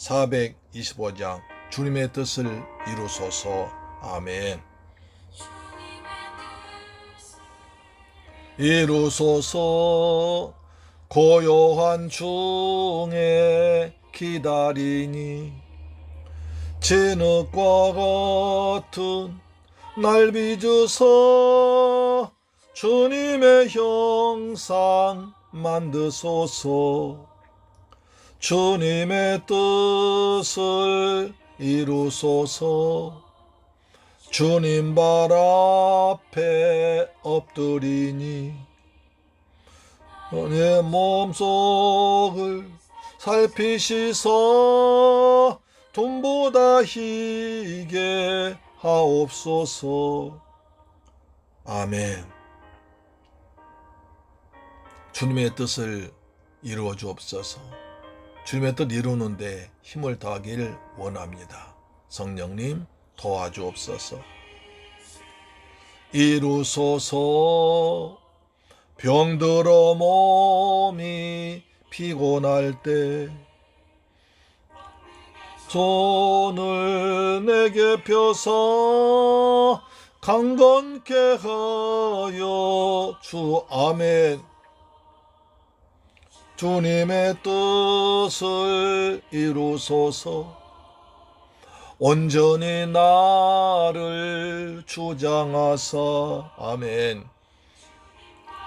425장 주님의 뜻을 이루소서. 아멘. 이루소서 고요한 중에 기다리니 진흙과 같은 날 빚으서 주님의 형상 만드소서 주님의 뜻을 이루소서. 주님 발 앞에 엎드리니 내 몸속을 살피시서 돈보다 희게 하옵소서 아멘. 주님의 뜻을 이루어 주옵소서 주님의 뜻 이루는데 힘을 더하기를 원합니다. 성령님 도와주옵소서. 이루소서. 병들어 몸이 피곤할 때 손을 내게 펴서 강건케 하여 주 아멘 주님의 뜻을 이루소서. 온전히 나를 주장하사. 아멘.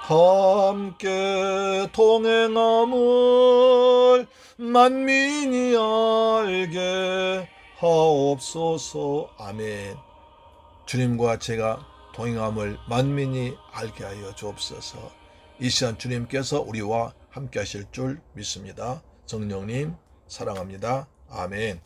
함께 동행함을 만민이 알게 하옵소서. 아멘. 주님과 제가 동행함을 만민이 알게 하여 주옵소서. 이 시간 주님께서 우리와 함께 하실 줄 믿습니다 성령님 사랑합니다 아멘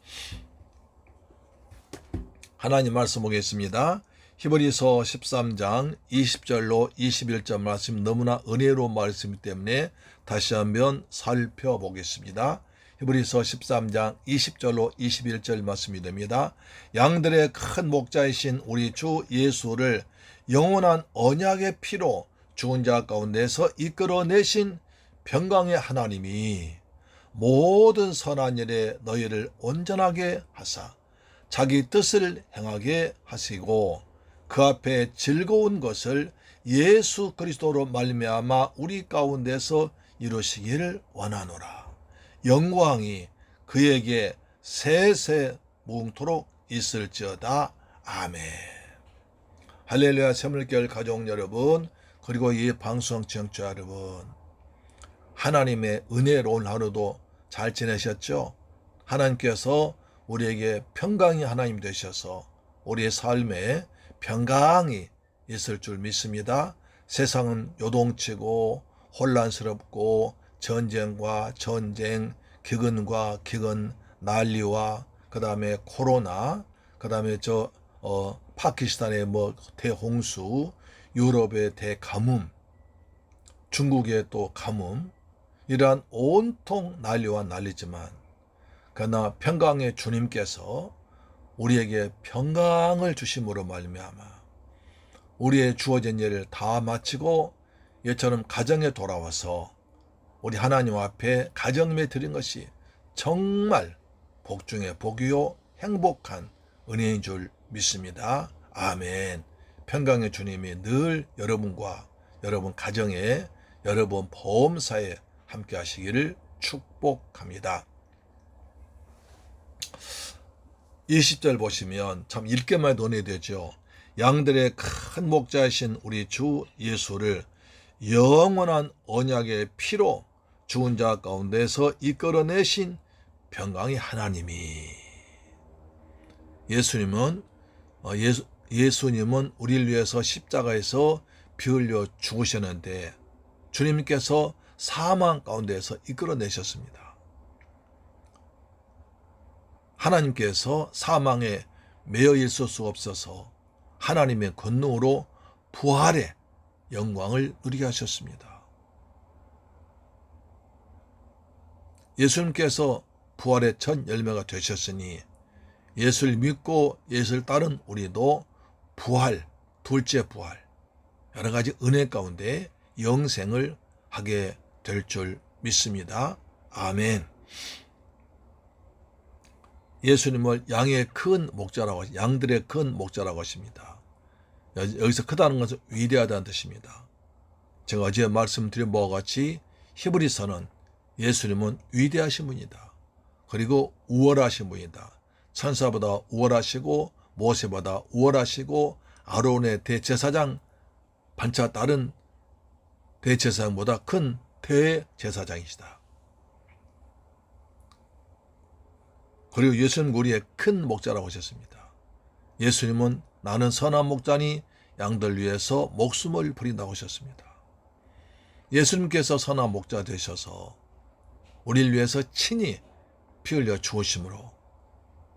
하나님 말씀 보겠습니다. 히브리서 13장 20절로 21절 말씀 너무나 은혜로운 말씀이기 때문에 다시 한번 살펴보겠습니다. 히브리서 13장 20절로 21절 말씀이 됩니다. 양들의 큰 목자이신 우리 주 예수를 영원한 언약의 피로 죽은 자 가운데서 이끌어내신 평강의 하나님이 모든 선한 일에 너희를 온전하게 하사 자기 뜻을 행하게 하시고 그 앞에 즐거운 것을 예수 그리스도로 말미암아 우리 가운데서 이루시기를 원하노라. 영광이 그에게 세세 무궁토록 있을지어다. 아멘. 할렐루야 새물결 가족 여러분 그리고 이 방송 청취자 여러분 하나님의 은혜로운 하루도 잘 지내셨죠? 하나님께서 우리에게 평강이 하나님 되셔서 우리의 삶에 평강이 있을 줄 믿습니다. 세상은 요동치고 혼란스럽고 전쟁과 전쟁, 기근과 기근, 난리와 그 다음에 코로나, 그 다음에 저 어, 파키스탄의 뭐 대홍수, 유럽의 대가뭄, 중국의 또 가뭄, 이러한 온통 난리와 난리지만 그러나 평강의 주님께서 우리에게 평강을 주심으로 말미암아 우리의 주어진 일을 다 마치고 예처럼 가정에 돌아와서 우리 하나님 앞에 가정에 드린 것이 정말 복 중에 복이요 행복한 은혜인 줄 믿습니다. 아멘. 평강의 주님이 늘 여러분과 여러분 가정에 여러분 보험사에 함께 하시기를 축복합니다. 20절 보시면 참 읽게만 은혜 되죠. 양들의 큰 목자이신 우리 주 예수를 영원한 언약의 피로 죽은 자 가운데서 이끌어내신 평강의 하나님이 예수님은 어, 예수, 예수님은 우리를 위해서 십자가에서 피 흘려 죽으셨는데 주님께서 사망 가운데서 이끌어내셨습니다. 하나님께서 사망에 매여 있을 수 없어서 하나님의 권능으로 부활의 영광을 누리게 하셨습니다. 예수님께서 부활의 첫 열매가 되셨으니 예수를 믿고 예수를 따른 우리도 부활, 둘째 부활, 여러 가지 은혜 가운데 영생을 하게 될 줄 믿습니다. 아멘. 예수님을 양의 큰 목자라고 양들의 큰 목자라고 하십니다. 여기서 크다는 것은 위대하다는 뜻입니다. 제가 어제 말씀드린 바와 같이 히브리서는 예수님은 위대하신 분이다. 그리고 우월하신 분이다. 천사보다 우월하시고 모세보다 우월하시고 아론의 대제사장 반차 다른 대제사장보다 큰 대제사장이시다. 그리고 예수님 우리의 큰 목자라고 하셨습니다. 예수님은 나는 선한 목자니 양들 위해서 목숨을 버린다고 하셨습니다. 예수님께서 선한 목자 되셔서 우리를 위해서 친히 피 흘려 죽으심으로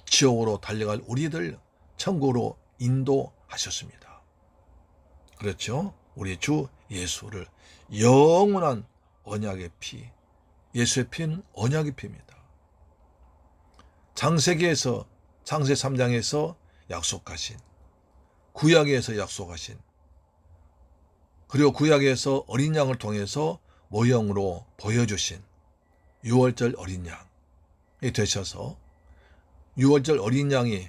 지옥으로 달려갈 우리들 천국으로 인도하셨습니다. 그렇죠? 우리 주 예수를 영원한 언약의 피, 예수의 피는 언약의 피입니다. 장세기에서 장세 3장에서 약속하신 구약에서 약속하신 그리고 구약에서 어린 양을 통해서 모형으로 보여주신 6월절 어린 양이 되셔서 6월절 어린 양이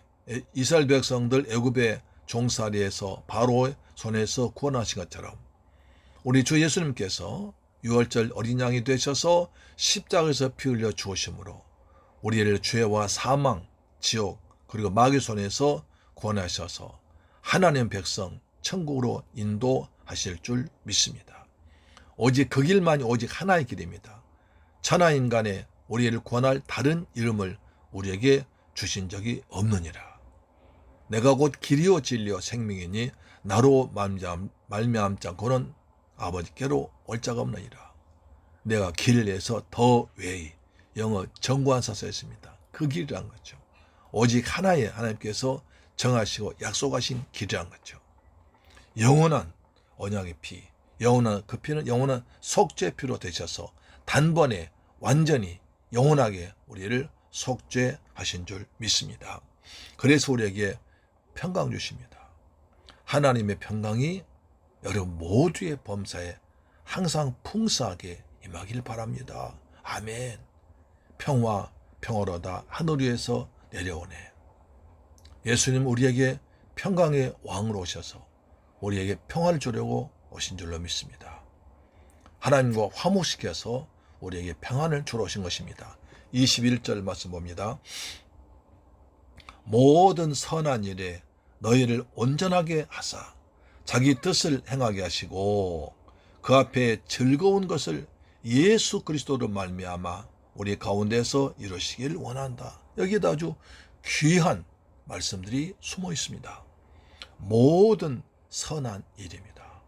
이스라엘 백성들 애굽의 종살이에서 바로의 손에서 구원하신 것처럼 우리 주 예수님께서 6월절 어린 양이 되셔서 십자가에서 피 흘려 주으심으로 우리를 죄와 사망, 지옥 그리고 마귀 손에서 구원하셔서 하나님 백성 천국으로 인도하실 줄 믿습니다. 오직 그 길만이 오직 하나의 길입니다. 천하 인간의 우리를 구원할 다른 이름을 우리에게 주신 적이 없느니라. 내가 곧 길이요 진리요 생명이니 나로 말미암지 않고는 아버지께로 올 자가 없느니라. 내가 길에서 더 외의 영어 정관사 써있습니다. 그 길이란 거죠. 오직 하나의 하나님께서 정하시고 약속하신 길이란 거죠. 영원한 언약의 피, 영원한 그 피는 영원한 속죄 피로 되셔서 단번에 완전히 영원하게 우리를 속죄하신 줄 믿습니다. 그래서 우리에게 평강 주십니다. 하나님의 평강이 여러분 모두의 범사에 항상 풍성하게 임하길 바랍니다. 아멘. 평화 평화로다 하늘 위에서 내려오네. 예수님 우리에게 평강의 왕으로 오셔서 우리에게 평화를 주려고 오신 줄로 믿습니다. 하나님과 화목시켜서 우리에게 평안을 주러 오신 것입니다. 21절 말씀 봅니다. 모든 선한 일에 너희를 온전하게 하사 자기 뜻을 행하게 하시고 그 앞에 즐거운 것을 예수 그리스도로 말미암아 우리 가운데서 이루시길 원한다. 여기에도 아주 귀한 말씀들이 숨어 있습니다. 모든 선한 일입니다.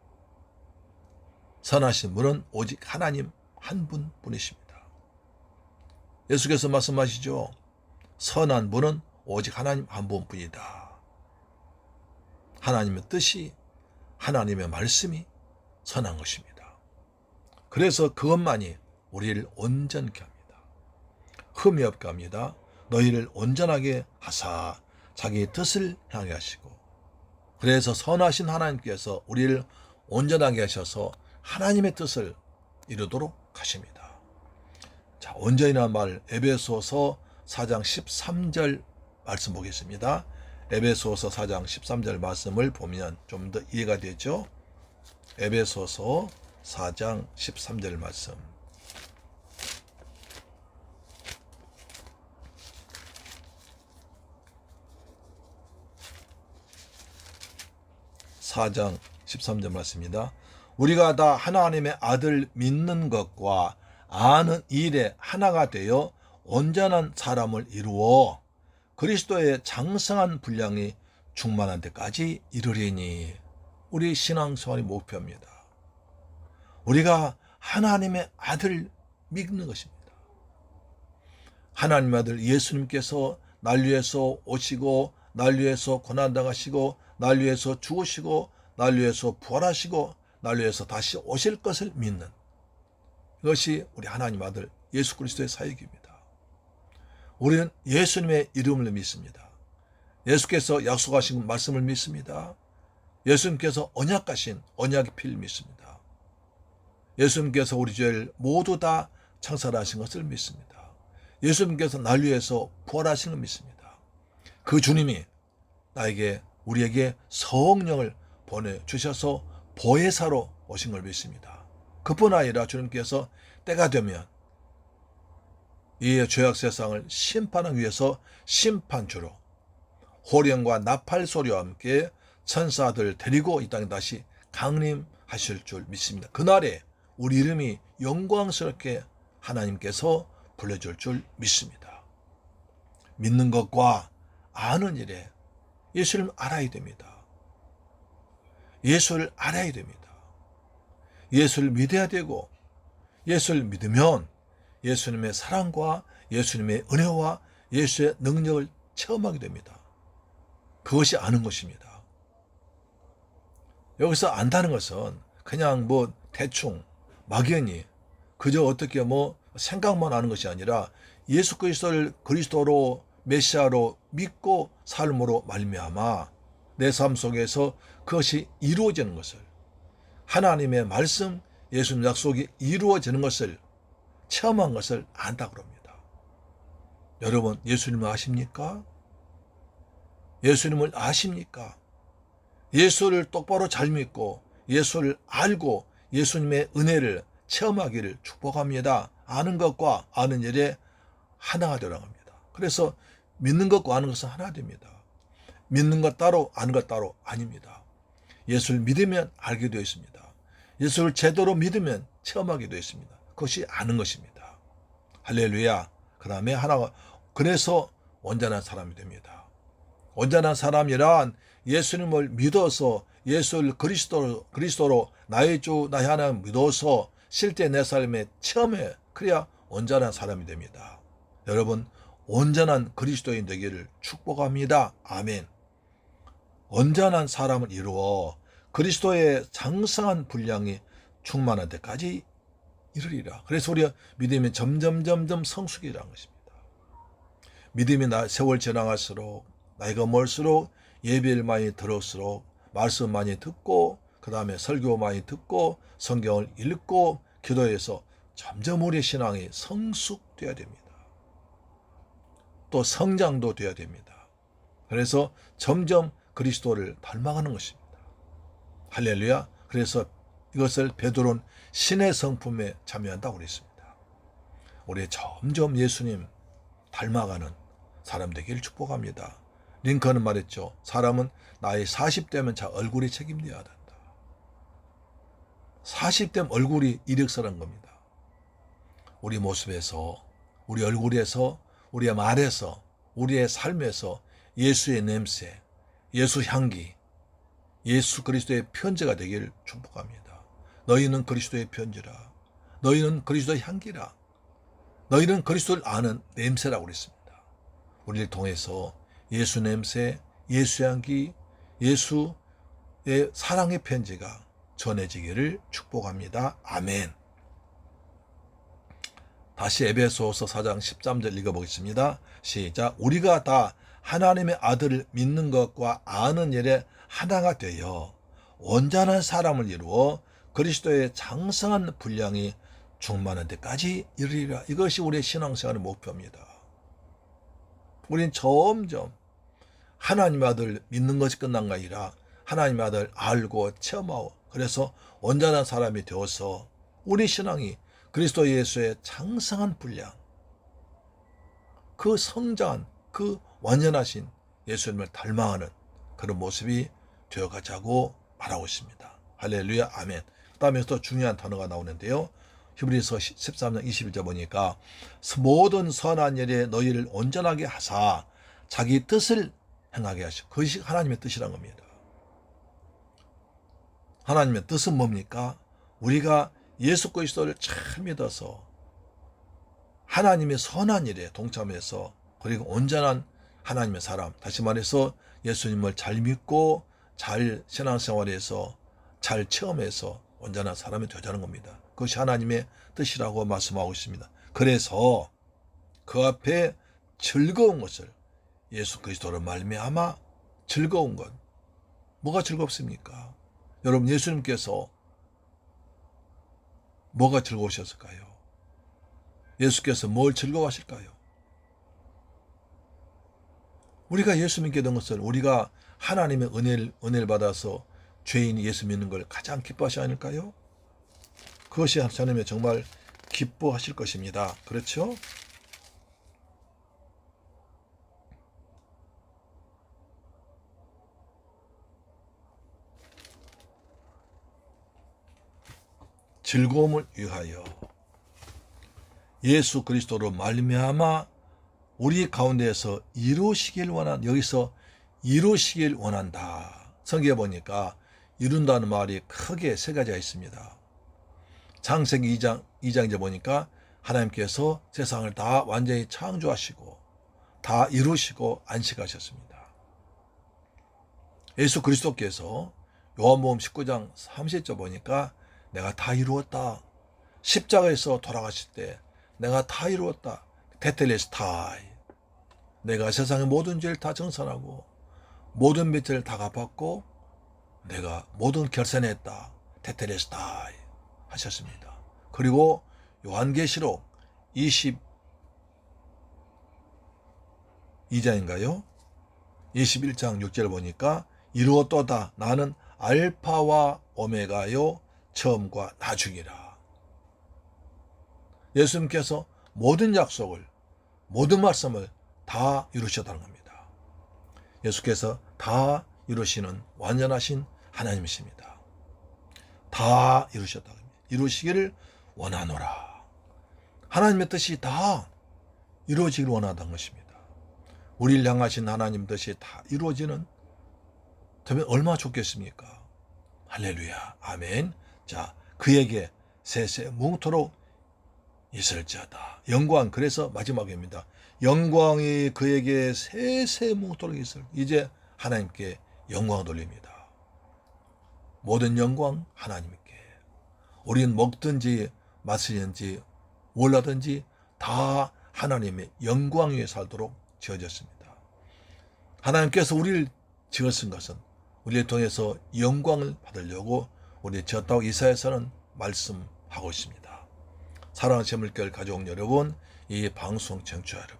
선하신 분은 오직 하나님 한 분 뿐이십니다. 예수께서 말씀하시죠. 선한 분은 오직 하나님 한 분뿐이다. 하나님의 뜻이 하나님의 말씀이 선한 것입니다. 그래서 그것만이 우리를 온전케 합니다. 흠이 없게 합니다. 너희를 온전하게 하사 자기 뜻을 향해 하시고 그래서 선하신 하나님께서 우리를 온전하게 하셔서 하나님의 뜻을 이루도록 하십니다. 자, 온전이라는 말 에베소서 4장 13절 말씀 보겠습니다. 에베소서 4장 13절 말씀을 보면 좀 더 이해가 되죠. 에베소서 4장 13절 말씀. 사장 13절 말씀입니다. 우리가 다 하나님의 아들 믿는 것과 아는 일에 하나가 되어 온전한 사람을 이루어 그리스도의 장성한 분량이 충만한 데까지 이르리니 우리 신앙생활의 목표입니다. 우리가 하나님의 아들 믿는 것입니다. 하나님 아들 예수님께서 날 위해서 오시고 날 위해서 고난당하시고 날 위해서 죽으시고 날 위해서 부활하시고 날 위해서 다시 오실 것을 믿는 이것이 우리 하나님 아들 예수 그리스도의 사역입니다. 우리는 예수님의 이름을 믿습니다. 예수께서 약속하신 말씀을 믿습니다. 예수님께서 언약하신 언약의 피를 믿습니다. 예수님께서 우리 죄를 모두 다 창살하신 것을 믿습니다. 예수님께서 날 위해서 부활하신 걸 믿습니다. 그 주님이 나에게 우리에게 성령을 보내주셔서 보혜사로 오신 걸 믿습니다. 그뿐 아니라 주님께서 때가 되면 이 죄악 세상을 심판하기 위해서 심판주로 호령과 나팔 소리와 함께 천사들 데리고 이 땅에 다시 강림하실 줄 믿습니다. 그날에 우리 이름이 영광스럽게 하나님께서 불러줄 줄 믿습니다. 믿는 것과 아는 일에 예수를 알아야 됩니다. 예수를 알아야 됩니다. 예수를 믿어야 되고 예수를 믿으면 예수님의 사랑과 예수님의 은혜와 예수의 능력을 체험하게 됩니다. 그것이 아는 것입니다. 여기서 안다는 것은 그냥 뭐 대충 막연히 그저 어떻게 뭐 생각만 하는 것이 아니라 예수 그리스도를 그리스도로 메시아로 믿고 삶으로 말미암아 내 삶 속에서 그것이 이루어지는 것을 하나님의 말씀 예수님 약속이 이루어지는 것을 체험한 것을 안다 그럽니다. 여러분 예수님을 아십니까? 예수님을 아십니까? 예수를 똑바로 잘 믿고 예수를 알고 예수님의 은혜를 체험하기를 축복합니다. 아는 것과 아는 일에 하나가 되라고 합니다. 그래서 믿는 것과 아는 것은 하나 됩니다. 믿는 것 따로 아는 것 따로 아닙니다. 예수를 믿으면 알게 되어 있습니다. 예수를 제대로 믿으면 체험하게 되어 있습니다. 그것이 아는 것입니다. 할렐루야. 그 다음에 하나가 그래서 온전한 사람이 됩니다. 온전한 사람이란 예수님을 믿어서 예수를 그리스도로, 그리스도로 나의 주, 나의 하나님 믿어서 실제 내 삶에 체험해 그래야 온전한 사람이 됩니다. 여러분 온전한 그리스도인 되기를 축복합니다. 아멘. 온전한 사람을 이루어 그리스도의 장성한 분량이 충만한 데까지 이르리라. 그래서 우리가 믿음이 점점 점점 성숙이라는 것입니다. 믿음이 나 세월 지나갈수록 나이가 멀수록 예배를 많이 들을수록 말씀 많이 듣고 그 다음에 설교 많이 듣고 성경을 읽고 기도해서 점점 우리 신앙이 성숙되어야 됩니다. 또 성장도 되어야 됩니다. 그래서 점점 그리스도를 닮아가는 것입니다. 할렐루야. 그래서 이것을 베드로는 신의 성품에 참여한다고 그랬습니다. 우리 점점 예수님 닮아가는 사람 되기를 축복합니다. 링컨은 말했죠. 사람은 나이 40대면 자 얼굴이 책임져야 된다. 40대면 얼굴이 이력서란 겁니다. 우리 모습에서, 우리 얼굴에서, 우리의 말에서, 우리의 삶에서 예수의 냄새, 예수 향기, 예수 그리스도의 편지가 되기를 축복합니다. 너희는 그리스도의 편지라. 너희는 그리스도의 향기라. 너희는 그리스도를 아는 냄새라고 그랬습니다. 우리를 통해서 예수 냄새, 예수 향기, 예수의 사랑의 편지가 전해지기를 축복합니다. 아멘. 다시 에베소서 4장 13절 읽어보겠습니다. 시작. 우리가 다 하나님의 아들을 믿는 것과 아는 일에 하나가 되어 온전한 사람을 이루어 그리스도의 장성한 분량이 충만한 데까지 이르리라. 이것이 우리의 신앙생활의 목표입니다. 우린 점점 하나님 아들 믿는 것이 끝난 게 아니라 하나님 아들 알고 체험하고 그래서 온전한 사람이 되어서 우리 신앙이 그리스도 예수의 장성한 분량 그 성장한 그 완전하신 예수님을 닮아가는 그런 모습이 되어가자고 말하고 있습니다. 할렐루야, 아멘. 또 중요한 단어가 나오는데요. 히브리서 13장 21절 보니까 모든 선한 일에 너희를 온전하게 하사 자기 뜻을 행하게 하시고 그것이 하나님의 뜻이란 겁니다. 하나님의 뜻은 뭡니까? 우리가 예수 그리스도를 잘 믿어서 하나님의 선한 일에 동참해서 그리고 온전한 하나님의 사람 다시 말해서 예수님을 잘 믿고 잘 신앙생활에서 잘 체험해서 온전한 사람이 되자는 겁니다. 그것이 하나님의 뜻이라고 말씀하고 있습니다. 그래서 그 앞에 즐거운 것을 예수 그리스도를 말미암아 즐거운 것 뭐가 즐겁습니까? 여러분 예수님께서 뭐가 즐거우셨을까요? 예수께서 뭘 즐거워하실까요? 우리가 예수 믿게 된 것은 우리가 하나님의 은혜를, 은혜를 받아서 죄인이 예수 믿는 걸 가장 기뻐하시 않을까요? 그것이 하나님의 정말 기뻐하실 것입니다. 그렇죠? 즐거움을 위하여 예수 그리스도로 말미암아 우리 가운데에서 이루시길 원한 여기서 이루시길 원한다. 성경에 보니까 이룬다는 말이 크게 세 가지가 있습니다. 창세기 2장 2장에 보니까 하나님께서 세상을 다 완전히 창조하시고 다 이루시고 안식하셨습니다. 예수 그리스도께서 요한복음 19장 30절 보니까 내가 다 이루었다. 십자가에서 돌아가실 때 내가 다 이루었다. 테텔레스 타이. 내가 세상의 모든 죄를 다 정산하고 모든 빚을 다 갚았고 내가 모든 결산했다. 테텔레스타이 하셨습니다. 그리고 요한계시록 22장인가요? 21장 6절 보니까 이루었도다. 나는 알파와 오메가요 처음과 나중이라. 예수님께서 모든 약속을 모든 말씀을 다 이루셨다는 겁니다. 예수께서 다 이루시는 완전하신 하나님이십니다. 다 이루셨다. 이루시기를 원하노라. 하나님의 뜻이 다 이루어지길 원하던 것입니다. 우리를 향하신 하나님 뜻이 다 이루어지는 되면 얼마나 좋겠습니까? 할렐루야. 아멘. 자, 그에게 세세 뭉토록 있을지어다. 영광 그래서 마지막입니다. 영광이 그에게 세세 뭉토록 있을. 이제 하나님께 영광 돌립니다. 모든 영광 하나님께. 우리는 먹든지 마시든지 몰라든지 다 하나님의 영광 위에 살도록 지어졌습니다. 하나님께서 우리를 지었은 것은 우리를 통해서 영광을 받으려고 우리 지었다고 이사에서는 말씀하고 있습니다. 사랑하는 제물결 가족 여러분, 이 방송 청취자 여러분,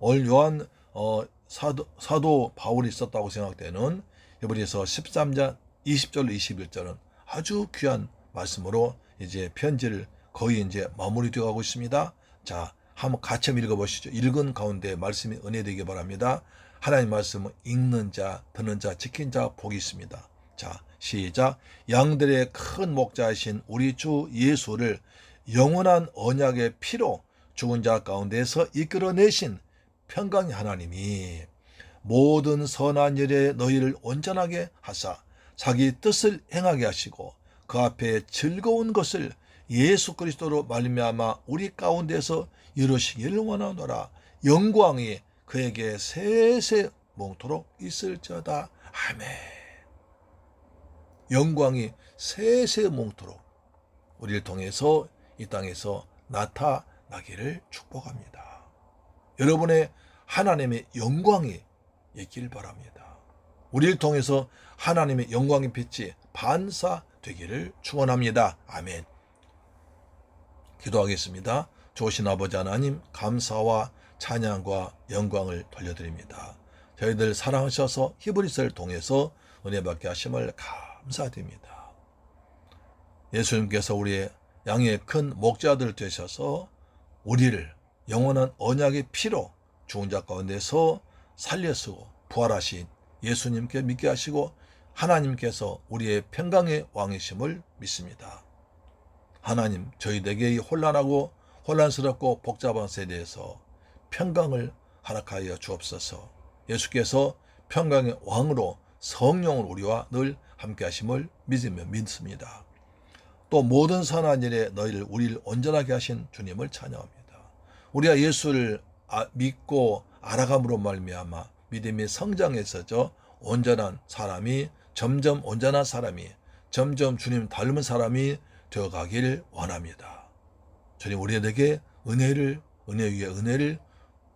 오늘 요한 어, 사도, 사도 바울이 썼다고 생각되는 히브리서 13장 20절 21절은 아주 귀한 말씀으로 이제 편지를 거의 이제 마무리되어 가고 있습니다. 자, 한번 같이 한번 읽어보시죠. 읽은 가운데 말씀이 은혜되기 바랍니다. 하나님 말씀은 읽는 자, 듣는 자, 지킨 자 복이 있습니다. 자, 시작. 양들의 큰 목자이신 우리 주 예수를 영원한 언약의 피로 죽은 자 가운데서 이끌어내신 평강의 하나님이 모든 선한 일에 너희를 온전하게 하사 자기 뜻을 행하게 하시고 그 앞에 즐거운 것을 예수 그리스도로 말미암아 우리 가운데서 이루시기를 원하노라 영광이 그에게 세세 몽토록 있을지어다 아멘 영광이 세세 몽토록 우리를 통해서 이 땅에서 나타나기를 축복합니다. 여러분의 하나님의 영광이 있길 바랍니다. 우리를 통해서 하나님의 영광의 빛이 반사되기를 축원합니다. 아멘. 기도하겠습니다. 좋으신 아버지 하나님 감사와 찬양과 영광을 돌려드립니다. 저희들 사랑하셔서 히브리서를 통해서 은혜 받게 하심을 감사드립니다. 예수님께서 우리의 양의 큰 목자들 되셔서 우리를 영원한 언약의 피로 죽은 자 가운데서 살려쓰고 부활하신 예수님께 믿게 하시고 하나님께서 우리의 평강의 왕이심을 믿습니다. 하나님, 저희에게 이 혼란하고 혼란스럽고 복잡한 세대에서 평강을 허락하여 주옵소서. 예수께서 평강의 왕으로 성령을 우리와 늘 함께 하심을 믿으며 믿습니다. 또 모든 선한 일에 너희를 우리를 온전하게 하신 주님을 찬양합니다. 우리가 예수를 아- 믿고 알아감으로 말미암아 믿음이 성장해서저 온전한 사람이 점점 온전한 사람이 점점 주님 닮은 사람이 되어가길 원합니다. 주님 우리에게 은혜를 은혜 위에 은혜를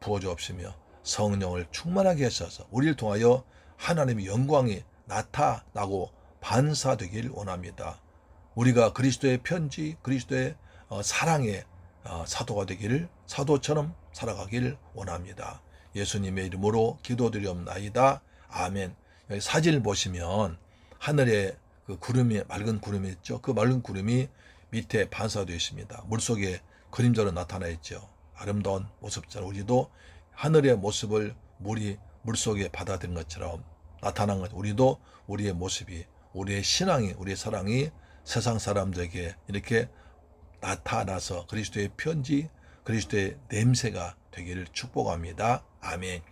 부어주옵시며 성령을 충만하게 하셔서 우리를 통하여 하나님의 영광이 나타나고 반사되길 원합니다. 우리가 그리스도의 편지, 그리스도의 어, 사랑의 어, 사도가 되기를 사도처럼 살아가길 원합니다. 예수님의 이름으로 기도드리옵나이다. 아멘. 사진을 보시면 하늘에 그 구름이 맑은 구름이 있죠. 그 맑은 구름이 밑에 반사되어 있습니다. 물속에 그림자로 나타나 있죠. 아름다운 모습처럼 우리도 하늘의 모습을 물이 물속에 받아들인 것처럼 나타난 것. 우리도 우리의 모습이 우리의 신앙이 우리의 사랑이 세상 사람들에게 이렇게 나타나서 그리스도의 편지, 그리스도의 냄새가 되기를 축복합니다. 아멘.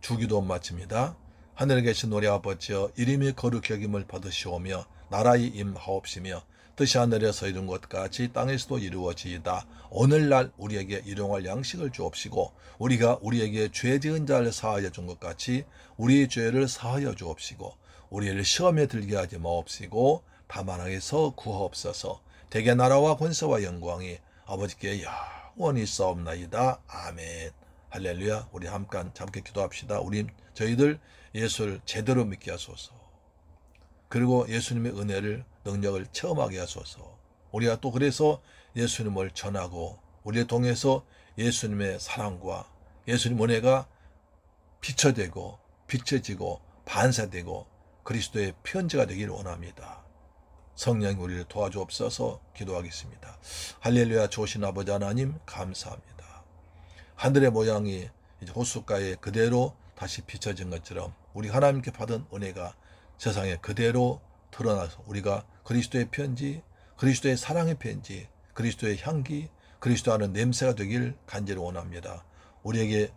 주기도 마칩니다. 하늘에 계신 우리 아버지여 이름이 거룩히 여김을 받으시오며 나라의 임하옵시며 뜻이 하늘에서 이룬 것 같이 땅에서도 이루어지이다. 오늘날 우리에게 일용할 양식을 주옵시고 우리가 우리에게 죄 지은 자를 사하여 준 것 같이 우리의 죄를 사하여 주옵시고 우리를 시험에 들게 하지 마옵시고 다만 하에서 구하옵소서 대개 나라와 권세와 영광이 아버지께 영원히 있사옵나이다. 아멘. 할렐루야. 우리 함께 함께 기도합시다. 우리 저희들 예수를 제대로 믿게 하소서. 그리고 예수님의 은혜를 능력을 체험하게 하소서. 우리가 또 그래서 예수님을 전하고 우리를 통해서 예수님의 사랑과 예수님 은혜가 비춰되고 비춰지고 반사되고 그리스도의 편지가 되기를 원합니다. 성령이 우리를 도와주옵소서 기도하겠습니다. 할렐루야 좋으신 아버지 하나님 감사합니다. 하늘의 모양이 호숫가에 그대로 다시 비춰진 것처럼 우리 하나님께 받은 은혜가 세상에 그대로 드러나서 우리가 그리스도의 편지, 그리스도의 사랑의 편지, 그리스도의 향기, 그리스도 하는 냄새가 되길 간절히 원합니다. 우리에게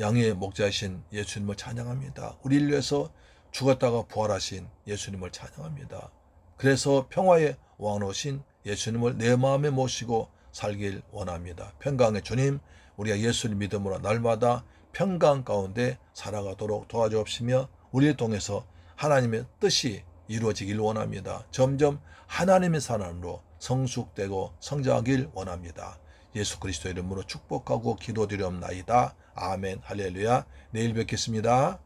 양의 목자이신 예수님을 찬양합니다. 우리를 위해서 죽었다가 부활하신 예수님을 찬양합니다. 그래서 평화의 왕으신 예수님을 내 마음에 모시고 살길 원합니다. 평강의 주님, 우리가 예수를 믿음으로 날마다 평강 가운데 살아가도록 도와주옵시며 우리를 통해서 하나님의 뜻이 이루어지길 원합니다. 점점 하나님의 사람으로 성숙되고 성장하길 원합니다. 예수 그리스도 이름으로 축복하고 기도드리옵나이다. 아멘 할렐루야. 내일 뵙겠습니다.